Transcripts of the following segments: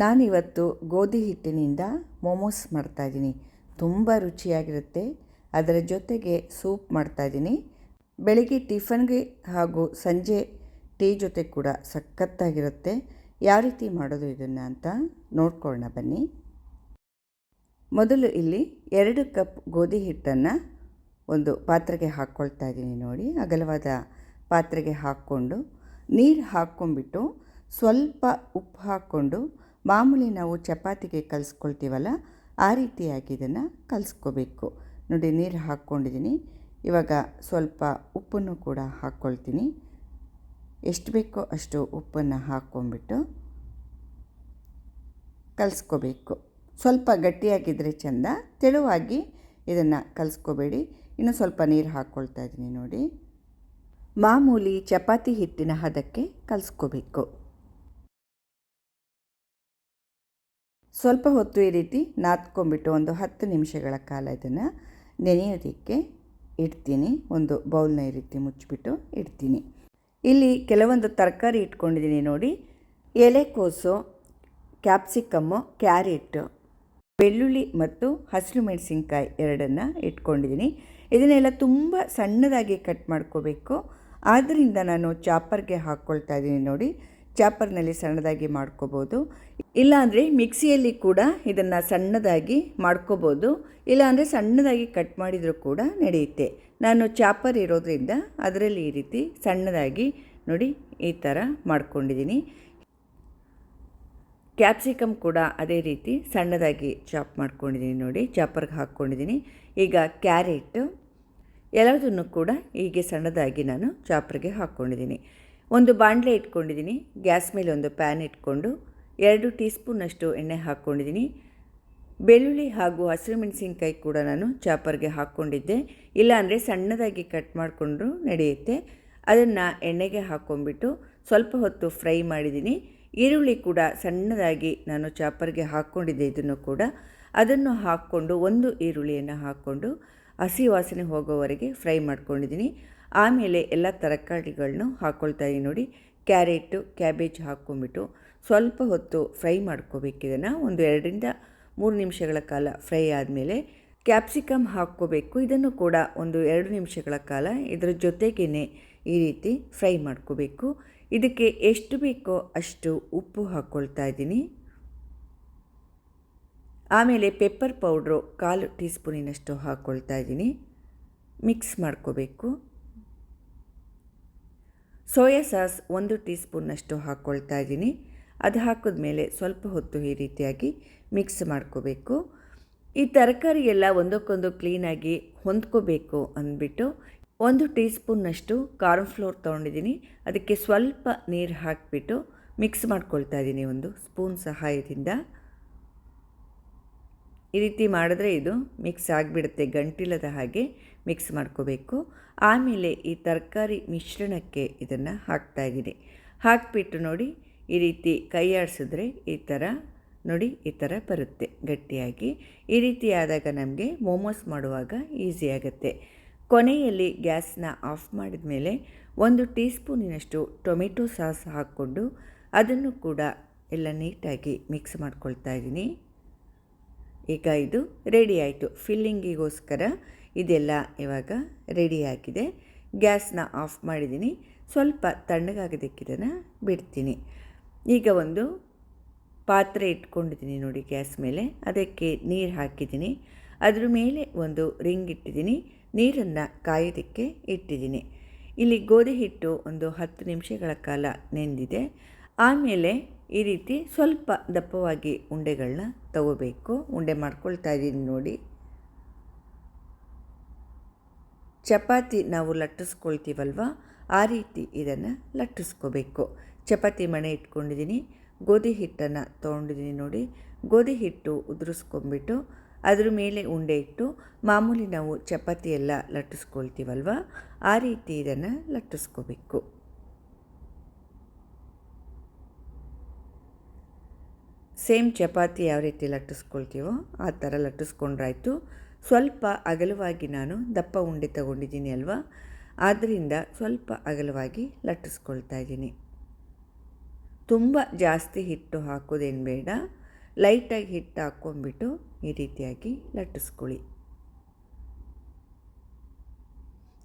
ನಾನಿವತ್ತು ಗೋಧಿ ಹಿಟ್ಟಿನಿಂದ ಮೋಮೋಸ್ ಮಾಡ್ತಾಯಿದ್ದೀನಿ. ತುಂಬ ರುಚಿಯಾಗಿರುತ್ತೆ. ಅದರ ಜೊತೆಗೆ ಸೂಪ್ ಮಾಡ್ತಾಯಿದ್ದೀನಿ. ಬೆಳಿಗ್ಗೆ ಟಿಫನ್ಗೆ ಹಾಗೂ ಸಂಜೆ ಟೀ ಜೊತೆ ಕೂಡ ಸಖತ್ತಾಗಿರುತ್ತೆ. ಯಾವ ರೀತಿ ಮಾಡೋದು ಇದನ್ನು ಅಂತ ನೋಡ್ಕೊಳ್ಳೋಣ ಬನ್ನಿ. ಮೊದಲು ಇಲ್ಲಿ ಎರಡು ಕಪ್ ಗೋಧಿ ಹಿಟ್ಟನ್ನು ಒಂದು ಪಾತ್ರೆಗೆ ಹಾಕ್ಕೊಳ್ತಾ ಇದ್ದೀನಿ ನೋಡಿ. ಅಗಲವಾದ ಪಾತ್ರೆಗೆ ಹಾಕ್ಕೊಂಡು ನೀರು ಹಾಕ್ಕೊಂಡ್ಬಿಟ್ಟು ಸ್ವಲ್ಪ ಉಪ್ಪು ಹಾಕ್ಕೊಂಡು ಮಾಮೂಲಿ ನಾವು ಚಪಾತಿಗೆ ಕಲಿಸ್ಕೊಳ್ತೀವಲ್ಲ, ಆ ರೀತಿಯಾಗಿ ಇದನ್ನು ಕಲಿಸ್ಕೋಬೇಕು. ನೋಡಿ, ನೀರು ಹಾಕ್ಕೊಂಡಿದ್ದೀನಿ. ಇವಾಗ ಸ್ವಲ್ಪ ಉಪ್ಪನ್ನು ಕೂಡ ಹಾಕ್ಕೊಳ್ತೀನಿ. ಎಷ್ಟು ಬೇಕೋ ಅಷ್ಟು ಉಪ್ಪನ್ನು ಹಾಕ್ಕೊಂಬಿಟ್ಟು ಕಲಿಸ್ಕೋಬೇಕು. ಸ್ವಲ್ಪ ಗಟ್ಟಿಯಾಗಿದ್ದರೆ ಚೆಂದ, ತೆಳುವಾಗಿ ಇದನ್ನು ಕಲಿಸ್ಕೋಬೇಡಿ. ಇನ್ನು ಸ್ವಲ್ಪ ನೀರು ಹಾಕ್ಕೊಳ್ತಾ ಇದ್ದೀನಿ ನೋಡಿ. ಮಾಮೂಲಿ ಚಪಾತಿ ಹಿಟ್ಟಿನ ಹದಕ್ಕೆ ಕಲಿಸ್ಕೋಬೇಕು. ಸ್ವಲ್ಪ ಹೊತ್ತು ಈ ರೀತಿ ನಾದ್ಕೊಂಬಿಟ್ಟು ಒಂದು ಹತ್ತು ನಿಮಿಷಗಳ ಕಾಲ ಇದನ್ನು ನೆನೆಯೋದಕ್ಕೆ ಇಡ್ತೀನಿ. ಒಂದು ಬೌಲ್ನ ಈ ರೀತಿ ಮುಚ್ಚಿಬಿಟ್ಟು ಇಡ್ತೀನಿ. ಇಲ್ಲಿ ಕೆಲವೊಂದು ತರಕಾರಿ ಇಟ್ಕೊಂಡಿದ್ದೀನಿ ನೋಡಿ. ಎಲೆಕೋಸು ಕ್ಯಾಪ್ಸಿಕಮ್ಮು, ಕ್ಯಾರೆಟ್, ಬೆಳ್ಳುಳ್ಳಿ ಮತ್ತು ಹಸಿರು ಮೆಣಸಿನ್ಕಾಯಿ ಎರಡನ್ನು ಇಟ್ಕೊಂಡಿದ್ದೀನಿ. ಇದನ್ನೆಲ್ಲ ತುಂಬ ಸಣ್ಣದಾಗಿ ಕಟ್ ಮಾಡ್ಕೋಬೇಕು. ಆದ್ದರಿಂದ ನಾನು ಚಾಪರ್ಗೆ ಹಾಕ್ಕೊಳ್ತಾ ಇದ್ದೀನಿ ನೋಡಿ. ಚಾಪರ್ನಲ್ಲಿ ಸಣ್ಣದಾಗಿ ಮಾಡ್ಕೋಬೋದು. ಇಲ್ಲಾಂದರೆ ಮಿಕ್ಸಿಯಲ್ಲಿ ಕೂಡ ಇದನ್ನು ಸಣ್ಣದಾಗಿ ಮಾಡ್ಕೋಬೋದು. ಇಲ್ಲಾಂದರೆ ಸಣ್ಣದಾಗಿ ಕಟ್ ಮಾಡಿದರೂ ಕೂಡ ನಡೆಯುತ್ತೆ. ನಾನು ಚಾಪರ್ ಇರೋದ್ರಿಂದ ಅದರಲ್ಲಿ ಈ ರೀತಿ ಸಣ್ಣದಾಗಿ ನೋಡಿ ಈ ಥರ ಮಾಡ್ಕೊಂಡಿದ್ದೀನಿ. ಕ್ಯಾಪ್ಸಿಕಮ್ ಕೂಡ ಅದೇ ರೀತಿ ಸಣ್ಣದಾಗಿ ಚಾಪ್ ಮಾಡ್ಕೊಂಡಿದ್ದೀನಿ ನೋಡಿ, ಚಾಪರ್ಗೆ ಹಾಕ್ಕೊಂಡಿದ್ದೀನಿ. ಈಗ ಕ್ಯಾರೆಟ್, ಎಲ್ಲದನ್ನು ಕೂಡ ಹೀಗೆ ಸಣ್ಣದಾಗಿ ನಾನು ಚಾಪರ್ಗೆ ಹಾಕ್ಕೊಂಡಿದ್ದೀನಿ. ಒಂದು ಬಾಣಲೆ ಇಟ್ಕೊಂಡಿದ್ದೀನಿ. ಗ್ಯಾಸ್ ಮೇಲೆ ಒಂದು ಪ್ಯಾನ್ ಇಟ್ಕೊಂಡು ಎರಡು ಟೀ ಸ್ಪೂನಷ್ಟು ಎಣ್ಣೆ ಹಾಕ್ಕೊಂಡಿದ್ದೀನಿ. ಬೆಳ್ಳುಳ್ಳಿ ಹಾಗೂ ಹಸಿರು ಮೆಣಸಿನ್ಕಾಯಿ ಕೂಡ ನಾನು ಚಾಪರ್ಗೆ ಹಾಕ್ಕೊಂಡಿದ್ದೆ. ಇಲ್ಲಾಂದರೆ ಸಣ್ಣದಾಗಿ ಕಟ್ ಮಾಡಿಕೊಂಡ್ರು ನಡೆಯುತ್ತೆ. ಅದನ್ನು ಎಣ್ಣೆಗೆ ಹಾಕ್ಕೊಂಡ್ಬಿಟ್ಟು ಸ್ವಲ್ಪ ಹೊತ್ತು ಫ್ರೈ ಮಾಡಿದ್ದೀನಿ. ಈರುಳ್ಳಿ ಕೂಡ ಸಣ್ಣದಾಗಿ ನಾನು ಚಾಪರ್ಗೆ ಹಾಕ್ಕೊಂಡಿದ್ದೆ ಇದನ್ನು ಕೂಡ. ಅದನ್ನು ಹಾಕ್ಕೊಂಡು ಒಂದು ಈರುಳ್ಳಿಯನ್ನು ಹಾಕ್ಕೊಂಡು ಹಸಿ ವಾಸನೆ ಹೋಗೋವರೆಗೆ ಫ್ರೈ ಮಾಡ್ಕೊಂಡಿದ್ದೀನಿ. ಆಮೇಲೆ ಎಲ್ಲ ತರಕಾರಿಗಳನ್ನೂ ಹಾಕ್ಕೊಳ್ತಾ ಇದ್ದೀನಿ ನೋಡಿ. ಕ್ಯಾರೆಟು, ಕ್ಯಾಬೇಜ್ ಹಾಕ್ಕೊಂಬಿಟ್ಟು ಸ್ವಲ್ಪ ಹೊತ್ತು ಫ್ರೈ ಮಾಡ್ಕೋಬೇಕಿದನ್ನು ಒಂದು ಎರಡರಿಂದ ಮೂರು ನಿಮಿಷಗಳ ಕಾಲ ಫ್ರೈ ಆದಮೇಲೆ ಕ್ಯಾಪ್ಸಿಕಮ್ ಹಾಕ್ಕೋಬೇಕು. ಇದನ್ನು ಕೂಡ ಒಂದು ಎರಡು ನಿಮಿಷಗಳ ಕಾಲ ಇದರ ಜೊತೆಗೇ ಈ ರೀತಿ ಫ್ರೈ ಮಾಡ್ಕೋಬೇಕು. ಇದಕ್ಕೆ ಎಷ್ಟು ಬೇಕೋ ಅಷ್ಟು ಉಪ್ಪು ಹಾಕ್ಕೊಳ್ತಾ ಇದ್ದೀನಿ ಆಮೇಲೆ ಪೆಪ್ಪರ್ ಪೌಡ್ರು ಕಾಲು ಟೀ ಸ್ಪೂನಿನಷ್ಟು ಹಾಕ್ಕೊಳ್ತಾ ಇದ್ದೀನಿ ಮಿಕ್ಸ್ ಮಾಡ್ಕೋಬೇಕು. ಸೋಯಾ ಸಾಸ್ ಒಂದು ಟೀ ಸ್ಪೂನ್ನಷ್ಟು ಹಾಕ್ಕೊಳ್ತಾ ಇದ್ದೀನಿ. ಅದು ಹಾಕಿದ್ಮೇಲೆ ಸ್ವಲ್ಪ ಹೊತ್ತು ಈ ರೀತಿಯಾಗಿ ಮಿಕ್ಸ್ ಮಾಡ್ಕೋಬೇಕು. ಈ ತರಕಾರಿ ಎಲ್ಲ ಒಂದಕ್ಕೊಂದು ಕ್ಲೀನಾಗಿ ಹೊಂದ್ಕೋಬೇಕು ಅಂದ್ಬಿಟ್ಟು ಒಂದು ಟೀ ಸ್ಪೂನ್ನಷ್ಟು ಕಾರ್ನ್ಫ್ಲೋರ್ ತೊಗೊಂಡಿದ್ದೀನಿ. ಅದಕ್ಕೆ ಸ್ವಲ್ಪ ನೀರು ಹಾಕಿಬಿಟ್ಟು ಮಿಕ್ಸ್ ಮಾಡ್ಕೊಳ್ತಾ ಇದ್ದೀನಿ ಒಂದು ಸ್ಪೂನ್ ಸಹಾಯದಿಂದ. ಈ ರೀತಿ ಮಾಡಿದ್ರೆ ಇದು ಮಿಕ್ಸ್ ಆಗಿಬಿಡುತ್ತೆ ಗಂಟಿಲ್ಲದ ಹಾಗೆ. ಮಿಕ್ಸ್ ಮಾಡ್ಕೋಬೇಕು. ಆಮೇಲೆ ಈ ತರಕಾರಿ ಮಿಶ್ರಣಕ್ಕೆ ಇದನ್ನು ಹಾಕ್ತಾಯಿದ್ದೀನಿ. ಹಾಕಿಬಿಟ್ಟು ನೋಡಿ ಈ ರೀತಿ ಕೈ ಆಡಿಸಿದ್ರೆ ಈ ಥರ ನೋಡಿ ಈ ಥರ ಬರುತ್ತೆ ಗಟ್ಟಿಯಾಗಿ. ಈ ರೀತಿ ಆದಾಗ ನಮಗೆ ಮೋಮೋಸ್ ಮಾಡುವಾಗ ಈಸಿ ಆಗುತ್ತೆ. ಕೊನೆಯಲ್ಲಿ ಗ್ಯಾಸ್ನ ಆಫ್ ಮಾಡಿದ ಮೇಲೆ ಒಂದು ಟೀ ಸ್ಪೂನಿನಷ್ಟು ಟೊಮೆಟೊ ಸಾಸ್ ಹಾಕ್ಕೊಂಡು ಅದನ್ನು ಕೂಡ ಎಲ್ಲ ನೀಟಾಗಿ ಮಿಕ್ಸ್ ಮಾಡ್ಕೊಳ್ತಾ ಇದ್ದೀನಿ ಈಗ ಇದು ರೆಡಿ ಆಯಿತು. ಫಿಲ್ಲಿಂಗಿಗೋಸ್ಕರ ಇದೆಲ್ಲ ಇವಾಗ ರೆಡಿಯಾಗಿದೆ ಗ್ಯಾಸ್ನ ಆಫ್ ಮಾಡಿದ್ದೀನಿ. ಸ್ವಲ್ಪ ತಣ್ಣಗಾಗದಕ್ಕಿದನ್ನು ಬಿಡ್ತೀನಿ. ಈಗ ಒಂದು ಪಾತ್ರೆ ಇಟ್ಕೊಂಡಿದ್ದೀನಿ ನೋಡಿ ಗ್ಯಾಸ್ ಮೇಲೆ. ಅದಕ್ಕೆ ನೀರು ಹಾಕಿದ್ದೀನಿ. ಅದ್ರ ಮೇಲೆ ಒಂದು ರಿಂಗ್ ಇಟ್ಟಿದ್ದೀನಿ. ನೀರನ್ನು ಕಾಯೋದಕ್ಕೆ ಇಟ್ಟಿದ್ದೀನಿ. ಇಲ್ಲಿ ಗೋಧಿ ಹಿಟ್ಟು ಒಂದು ಹತ್ತು ನಿಮಿಷಗಳ ಕಾಲ ನೆಂದಿದೆ. ಆಮೇಲೆ ಈ ರೀತಿ ಸ್ವಲ್ಪ ದಪ್ಪವಾಗಿ ಉಂಡೆಗಳನ್ನ ತಗೋಬೇಕು. ಉಂಡೆ ಮಾಡ್ಕೊಳ್ತಾ ಇದ್ದೀನಿ ನೋಡಿ. ಚಪಾತಿ ನಾವು ಲಟ್ಟಿಸ್ಕೊಳ್ತೀವಲ್ವ? ಆ ರೀತಿ ಇದನ್ನು ಲಟ್ಟಿಸ್ಕೋಬೇಕು. ಚಪಾತಿ ಮಣೆ ಇಟ್ಕೊಂಡಿದ್ದೀನಿ, ಗೋಧಿ ಹಿಟ್ಟನ್ನು ತೊಗೊಂಡಿದ್ದೀನಿ ನೋಡಿ. ಗೋಧಿ ಹಿಟ್ಟು ಉದುರಿಸ್ಕೊಂಬಿಟ್ಟು ಅದ್ರ ಮೇಲೆ ಉಂಡೆ ಇಟ್ಟು ಮಾಮೂಲಿ ನಾವು ಚಪಾತಿ ಎಲ್ಲ ಲಟ್ಟಿಸ್ಕೊಳ್ತೀವಲ್ವ? ಆ ರೀತಿ ಇದನ್ನು ಲಟ್ಟಿಸ್ಕೋಬೇಕು. ಸೇಮ್ ಚಪಾತಿ ಯಾವ ರೀತಿ ಲಟ್ಟಿಸ್ಕೊಳ್ತೀವೋ ಆ ಥರ ಲಟ್ಟಿಸ್ಕೊಂಡ್ರಾಯ್ತು. ಸ್ವಲ್ಪ ಅಗಲವಾಗಿ ನಾನು ದಪ್ಪ ಉಂಡೆ ತಗೊಂಡಿದ್ದೀನಿ ಅಲ್ವಾ? ಆದ್ದರಿಂದ ಸ್ವಲ್ಪ ಅಗಲವಾಗಿ ಲಟ್ಟಿಸ್ಕೊಳ್ತಾ ಇದ್ದೀನಿ. ತುಂಬ ಜಾಸ್ತಿ ಹಿಟ್ಟು ಹಾಕೋದೇನು ಬೇಡ. ಲೈಟಾಗಿ ಹಿಟ್ಟು ಹಾಕ್ಕೊಂಡ್ಬಿಟ್ಟು ಈ ರೀತಿಯಾಗಿ ಲಟ್ಟಿಸ್ಕೊಳ್ಳಿ.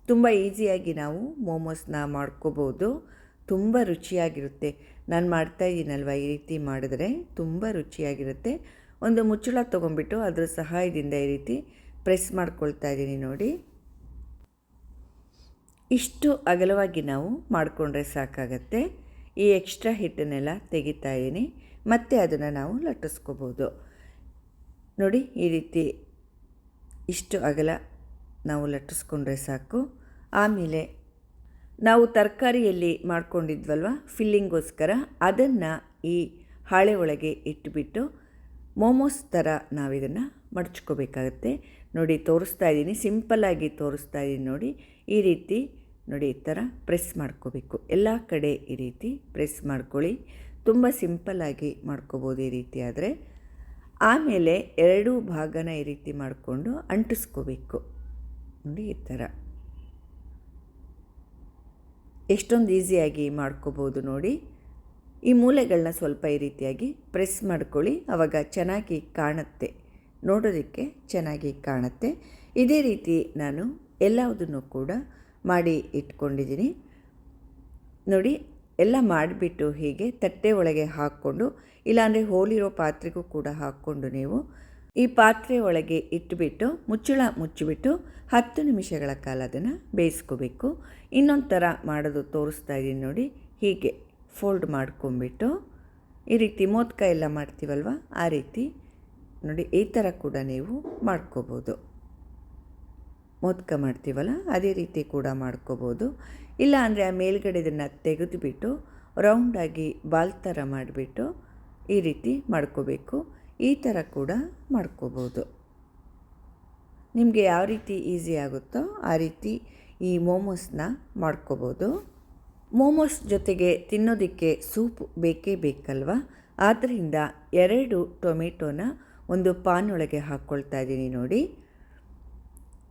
ತುಂಬ ಈಸಿಯಾಗಿ ನಾವು ಮೋಮೋಸ್ನ ಮಾಡ್ಕೋಬೋದು. ತುಂಬ ರುಚಿಯಾಗಿರುತ್ತೆ. ನಾನು ಮಾಡ್ತಾ ಇದ್ದೀನಲ್ವ ಈ ರೀತಿ ಮಾಡಿದ್ರೆ? ತುಂಬ ರುಚಿಯಾಗಿರುತ್ತೆ. ಒಂದು ಮುಚ್ಚಳ ತೊಗೊಂಬಿಟ್ಟು ಅದರ ಸಹಾಯದಿಂದ ಈ ರೀತಿ ಪ್ರೆಸ್ ಮಾಡ್ಕೊಳ್ತಾ ಇದ್ದೀನಿ ನೋಡಿ. ಇಷ್ಟು ಅಗಲವಾಗಿ ನಾವು ಮಾಡಿಕೊಂಡ್ರೆ ಸಾಕಾಗತ್ತೆ. ಈ ಎಕ್ಸ್ಟ್ರಾ ಹಿಟ್ಟನ್ನೆಲ್ಲ ತೆಗಿತಾ ಇದ್ದೀನಿ. ಮತ್ತು ಅದನ್ನು ನಾವು ಲಟ್ಟಿಸ್ಕೋಬೋದು. ನೋಡಿ, ಈ ರೀತಿ ಇಷ್ಟು ಅಗಲ ನಾವು ಲಟ್ಟಿಸ್ಕೊಂಡ್ರೆ ಸಾಕು. ಆಮೇಲೆ ನಾವು ತರಕಾರಿಯಲ್ಲಿ ಮಾಡ್ಕೊಂಡಿದ್ವಲ್ವ ಫಿಲ್ಲಿಂಗೋಸ್ಕರ ಅದನ್ನು ಈ ಹಾಳೆ ಒಳಗೆ ಇಟ್ಬಿಟ್ಟು ಮೋಮೋಸ್ ಥರ ನಾವಿದನ್ನು ಮಡಚ್ಕೋಬೇಕಾಗತ್ತೆ. ನೋಡಿ, ತೋರಿಸ್ತಾ ಇದ್ದೀನಿ. ಸಿಂಪಲ್ಲಾಗಿ ತೋರಿಸ್ತಾ ಇದ್ದೀನಿ ನೋಡಿ. ಈ ರೀತಿ ನೋಡಿ, ಈ ಥರ ಪ್ರೆಸ್ ಮಾಡ್ಕೋಬೇಕು. ಎಲ್ಲ ಕಡೆ ಈ ರೀತಿ ಪ್ರೆಸ್ ಮಾಡ್ಕೊಳ್ಳಿ. ತುಂಬ ಸಿಂಪಲ್ಲಾಗಿ ಮಾಡ್ಕೋಬೋದು ಈ ರೀತಿ ಆದರೆ ಆಮೇಲೆ ಎರಡೂ ಭಾಗನ ಈ ರೀತಿ ಮಾಡಿಕೊಂಡು ಅಂಟಿಸ್ಕೋಬೇಕು. ನೋಡಿ, ಈ ಥರ. ಎಷ್ಟೊಂದು ಈಸಿಯಾಗಿ ಮಾಡ್ಕೋಬೋದು ನೋಡಿ. ಈ ಮೂಲೆಗಳನ್ನ ಸ್ವಲ್ಪ ಈ ರೀತಿಯಾಗಿ ಪ್ರೆಸ್ ಮಾಡ್ಕೊಳ್ಳಿ. ಆವಾಗ ಚೆನ್ನಾಗಿ ಕಾಣುತ್ತೆ. ನೋಡೋದಕ್ಕೆ ಚೆನ್ನಾಗಿ ಕಾಣುತ್ತೆ. ಇದೇ ರೀತಿ ನಾನು ಎಲ್ಲದನ್ನು ಕೂಡ ಮಾಡಿ ಇಟ್ಕೊಂಡಿದ್ದೀನಿ. ನೋಡಿ, ಎಲ್ಲ ಮಾಡಿಬಿಟ್ಟು ಹೀಗೆ ತಟ್ಟೆ ಒಳಗೆ ಹಾಕ್ಕೊಂಡು, ಇಲ್ಲಾಂದರೆ ಹೋಲಿರೋ ಪಾತ್ರೆಗೂ ಕೂಡ ಹಾಕ್ಕೊಂಡು ನೀವು ಈ ಪಾತ್ರೆ ಒಳಗೆ ಇಟ್ಟುಬಿಟ್ಟು ಮುಚ್ಚಳ ಮುಚ್ಚಿಬಿಟ್ಟು ಹತ್ತು ನಿಮಿಷಗಳ ಕಾಲ ಅದನ್ನು ಬೇಯಿಸ್ಕೋಬೇಕು. ಇನ್ನೊಂದು ಥರ ಮಾಡೋದು ತೋರಿಸ್ತಾ ಇದ್ದೀನಿ ನೋಡಿ, ಹೀಗೆ. ಫೋಲ್ಡ್ ಮಾಡ್ಕೊಂಬಿಟ್ಟು ಈ ರೀತಿ ಮೋದಕ ಎಲ್ಲ ಮಾಡ್ತೀವಲ್ವ? ಆ ರೀತಿ ನೋಡಿ, ಈ ಥರ ಕೂಡ ನೀವು ಮಾಡ್ಕೋಬೋದು. ಮೋದಕ ಮಾಡ್ತೀವಲ್ಲ, ಅದೇ ರೀತಿ ಕೂಡ ಮಾಡ್ಕೋಬೋದು. ಇಲ್ಲ ಅಂದರೆ ಆ ಮೇಲ್ಗಡೆ ಇದನ್ನು ತೆಗೆದುಬಿಟ್ಟು ರೌಂಡಾಗಿ ಬಾಲ್ ಥರ ಮಾಡಿಬಿಟ್ಟು ಈ ರೀತಿ ಮಾಡ್ಕೋಬೇಕು. ಈ ಥರ ಕೂಡ ಮಾಡ್ಕೋಬೋದು. ನಿಮಗೆ ಯಾವ ರೀತಿ ಈಸಿ ಆಗುತ್ತೋ ಆ ರೀತಿ ಈ ಮೋಮೋಸ್ನ ಮಾಡ್ಕೋಬೋದು. ಮೋಮೋಸ್ ಜೊತೆಗೆ ತಿನ್ನೋದಕ್ಕೆ ಸೂಪ್ ಬೇಕೇ ಬೇಕಲ್ವ? ಆದ್ದರಿಂದ ಎರಡು ಟೊಮೆಟೊನ ಒಂದು ಪಾನ್ ಒಳಗೆ ಹಾಕ್ಕೊಳ್ತಾ ಇದ್ದೀನಿ ನೋಡಿ.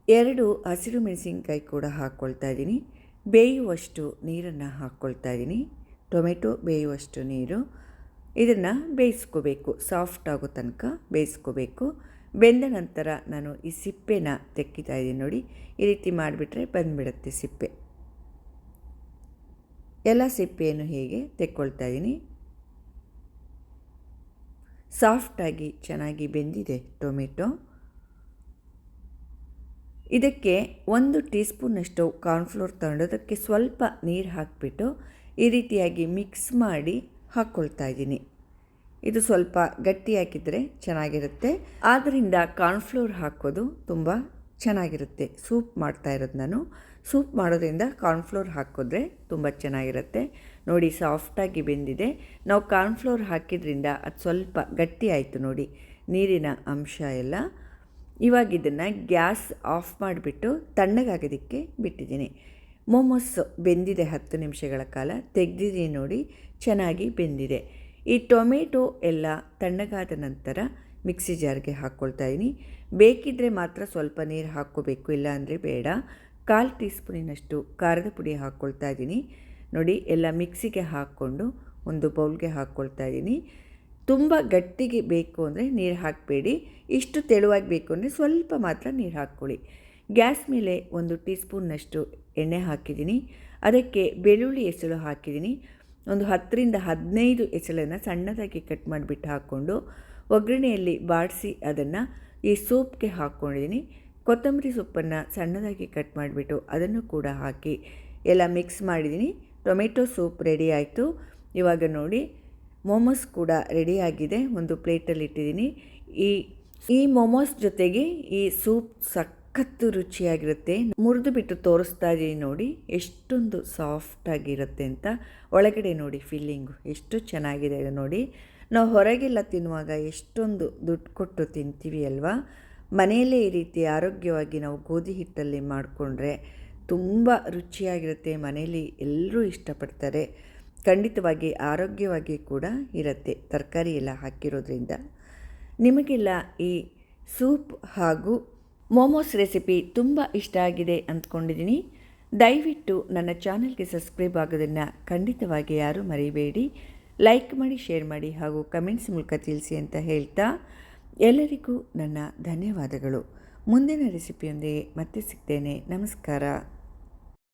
ಎರಡು ಹಸಿರು ಮೆಣಸಿನ್ಕಾಯಿ ಕೂಡ ಹಾಕ್ಕೊಳ್ತಾ ಇದ್ದೀನಿ. ಬೇಯುವಷ್ಟು ನೀರನ್ನು ಹಾಕ್ಕೊಳ್ತಾ ಇದ್ದೀನಿ. ಟೊಮೆಟೊ ಬೇಯುವಷ್ಟು ನೀರು. ಇದನ್ನು ಬೇಯಿಸ್ಕೋಬೇಕು. ಸಾಫ್ಟ್ ಆಗೋ ತನಕ ಬೇಯಿಸ್ಕೋಬೇಕು. ಬೆಂದ ನಂತರ ನಾನು ಈ ಸಿಪ್ಪೆನ ತೆಕ್ಕಿತಾ ಇದ್ದೀನಿ ನೋಡಿ. ಈ ರೀತಿ ಮಾಡಿಬಿಟ್ರೆ ಬಂದುಬಿಡುತ್ತೆ ಸಿಪ್ಪೆ. ಎಲ್ಲ ಸಿಪ್ಪೆಯನ್ನು ಹೀಗೆ ತೆಕ್ಕೊಳ್ತಾ ಇದ್ದೀನಿ. ಸಾಫ್ಟಾಗಿ ಚೆನ್ನಾಗಿ ಬೆಂದಿದೆ ಟೊಮೆಟೊ. ಇದಕ್ಕೆ ಒಂದು ಟೀ ಸ್ಪೂನಷ್ಟು ಕಾರ್ನ್ಫ್ಲೋರ್ ತಗೊಂಡೋದಕ್ಕೆ ಸ್ವಲ್ಪ ನೀರು ಹಾಕಿಬಿಟ್ಟು ಈ ರೀತಿಯಾಗಿ ಮಿಕ್ಸ್ ಮಾಡಿ ಹಾಕ್ಕೊಳ್ತಾ ಇದ್ದೀನಿ. ಇದು ಸ್ವಲ್ಪ ಗಟ್ಟಿ ಚೆನ್ನಾಗಿರುತ್ತೆ. ಆದ್ದರಿಂದ ಕಾರ್ನ್ಫ್ಲೋರ್ ಹಾಕೋದು ತುಂಬ ಚೆನ್ನಾಗಿರುತ್ತೆ. ಸೂಪ್ ಮಾಡ್ತಾ ಇರೋದು ನಾನು. ಸೂಪ್ ಮಾಡೋದ್ರಿಂದ ಕಾರ್ನ್ಫ್ಲೋರ್ ಹಾಕಿದ್ರೆ ತುಂಬ ಚೆನ್ನಾಗಿರುತ್ತೆ. ನೋಡಿ, ಸಾಫ್ಟಾಗಿ ಬೆಂದಿದೆ. ನಾವು ಕಾರ್ನ್ಫ್ಲೋರ್ ಹಾಕಿದ್ರಿಂದ ಅದು ಸ್ವಲ್ಪ ಗಟ್ಟಿ ಆಯಿತು ನೋಡಿ, ನೀರಿನ ಅಂಶ ಎಲ್ಲ. ಇವಾಗ ಇದನ್ನು ಗ್ಯಾಸ್ ಆಫ್ ಮಾಡಿಬಿಟ್ಟು ತಣ್ಣಗಾಗೋದಕ್ಕೆ ಬಿಟ್ಟಿದ್ದೀನಿ. ಮೋಮೋಸ್ ಬೆಂದಿದೆ ಹತ್ತು ನಿಮಿಷಗಳ ಕಾಲ, ತೆಗೆದಿದ್ದೀನಿ ನೋಡಿ, ಚೆನ್ನಾಗಿ ಬೆಂದಿದೆ. ಈ ಟೊಮೆಟೊ ಎಲ್ಲ ತಣ್ಣಗಾದ ನಂತರ ಮಿಕ್ಸಿ ಜಾರ್ಗೆ ಹಾಕ್ಕೊಳ್ತಾ ಇದ್ದೀನಿ ಬೇಕಿದ್ದರೆ ಮಾತ್ರ ಸ್ವಲ್ಪ ನೀರು ಹಾಕ್ಕೋಬೇಕು ಇಲ್ಲಾಂದರೆ ಬೇಡ. ಕಾಲು ಟೀ ಸ್ಪೂನಿನಷ್ಟು ಖಾರದ ಪುಡಿ ಹಾಕ್ಕೊಳ್ತಾ ಇದ್ದೀನಿ. ನೋಡಿ, ಎಲ್ಲ ಮಿಕ್ಸಿಗೆ ಹಾಕ್ಕೊಂಡು ಒಂದು ಬೌಲ್ಗೆ ಹಾಕ್ಕೊಳ್ತಾ ಇದ್ದೀನಿ. ತುಂಬ ಗಟ್ಟಿಗೆ ಬೇಕು ಅಂದರೆ ನೀರು ಹಾಕಬೇಡಿ. ಇಷ್ಟು ತೆಳುವಾಗಿ ಬೇಕು ಅಂದರೆ ಸ್ವಲ್ಪ ಮಾತ್ರ ನೀರು ಹಾಕ್ಕೊಳ್ಳಿ. ಗ್ಯಾಸ್ ಮೇಲೆ ಒಂದು ಟೀ ಸ್ಪೂನ್ನಷ್ಟು ಎಣ್ಣೆ ಹಾಕಿದ್ದೀನಿ. ಅದಕ್ಕೆ ಬೆಳ್ಳುಳ್ಳಿ ಎಸಳು ಹಾಕಿದ್ದೀನಿ. ಒಂದು ಹತ್ತರಿಂದ ಹದಿನೈದು ಎಸಳನ್ನು ಸಣ್ಣದಾಗಿ ಕಟ್ ಮಾಡಿಬಿಟ್ಟು ಹಾಕ್ಕೊಂಡು ಒಗ್ಗರಣೆಯಲ್ಲಿ ಬಾಡಿಸಿ ಅದನ್ನು ಈ ಸೂಪ್ಗೆ ಹಾಕ್ಕೊಂಡಿದ್ದೀನಿ. ಕೊತ್ತಂಬರಿ ಸೊಪ್ಪನ್ನು ಸಣ್ಣದಾಗಿ ಕಟ್ ಮಾಡಿಬಿಟ್ಟು ಅದನ್ನು ಕೂಡ ಹಾಕಿ ಎಲ್ಲ ಮಿಕ್ಸ್ ಮಾಡಿದ್ದೀನಿ. ಟೊಮೆಟೊ ಸೂಪ್ ರೆಡಿ ಆಯಿತು. ಇವಾಗ ನೋಡಿ, ಮೋಮೋಸ್ ಕೂಡ ರೆಡಿಯಾಗಿದೆ ಒಂದು ಪ್ಲೇಟಲ್ಲಿ ಇಟ್ಟಿದ್ದೀನಿ. ಈ ಈ ಮೋಮೋಸ್ ಜೊತೆಗೆ ಈ ಸೂಪ್ ಸಖತ್ತು ರುಚಿಯಾಗಿರುತ್ತೆ. ಮುರಿದು ಬಿಟ್ಟು ತೋರಿಸ್ತಾ ಇದ್ದೀನಿ ನೋಡಿ, ಎಷ್ಟೊಂದು ಸಾಫ್ಟಾಗಿರುತ್ತೆ ಅಂತ. ಒಳಗಡೆ ನೋಡಿ, ಫಿಲ್ಲಿಂಗು ಎಷ್ಟು ಚೆನ್ನಾಗಿದೆ ನೋಡಿ. ನಾವು ಹೊರಗೆಲ್ಲ ತಿನ್ನುವಾಗ ಎಷ್ಟೊಂದು ದುಡ್ಡು ಕೊಟ್ಟು ತಿಂತೀವಿ ಅಲ್ವಾ? ಮನೆಯಲ್ಲೇ ಈ ರೀತಿ ಆರೋಗ್ಯವಾಗಿ ನಾವು ಗೋಧಿ ಹಿಟ್ಟಲ್ಲಿ ಮಾಡಿಕೊಂಡ್ರೆ ತುಂಬ ರುಚಿಯಾಗಿರುತ್ತೆ, ಮನೆಯಲ್ಲಿ ಎಲ್ಲರೂ ಇಷ್ಟಪಡ್ತಾರೆ. ಖಂಡಿತವಾಗಿ ಆರೋಗ್ಯವಾಗಿ ಕೂಡ ಇರುತ್ತೆ, ತರಕಾರಿ ಎಲ್ಲ ಹಾಕಿರೋದ್ರಿಂದ. ನಿಮಗೆಲ್ಲ ಈ ಸೂಪ್ ಹಾಗೂ ಮೋಮೋಸ್ ರೆಸಿಪಿ ತುಂಬ ಇಷ್ಟ ಆಗಿದೆ ಅಂದ್ಕೊಂಡಿದ್ದೀನಿ. ದಯವಿಟ್ಟು ನನ್ನ ಚಾನಲ್ಗೆ ಸಬ್ಸ್ಕ್ರೈಬ್ ಆಗೋದನ್ನು ಖಂಡಿತವಾಗಿ ಯಾರೂ ಮರಿಬೇಡಿ. ಲೈಕ್ ಮಾಡಿ, ಶೇರ್ ಮಾಡಿ ಹಾಗೂ ಕಮೆಂಟ್ಸ್ ಮೂಲಕ ತಿಳಿಸಿ ಅಂತ ಹೇಳ್ತಾ ಎಲ್ಲರಿಗೂ ನನ್ನ ಧನ್ಯವಾದಗಳು. ಮುಂದಿನ ರೆಸಿಪಿಯೊಂದಿಗೆ ಮತ್ತೆ ಸಿಗ್ತೇನೆ. ನಮಸ್ಕಾರ.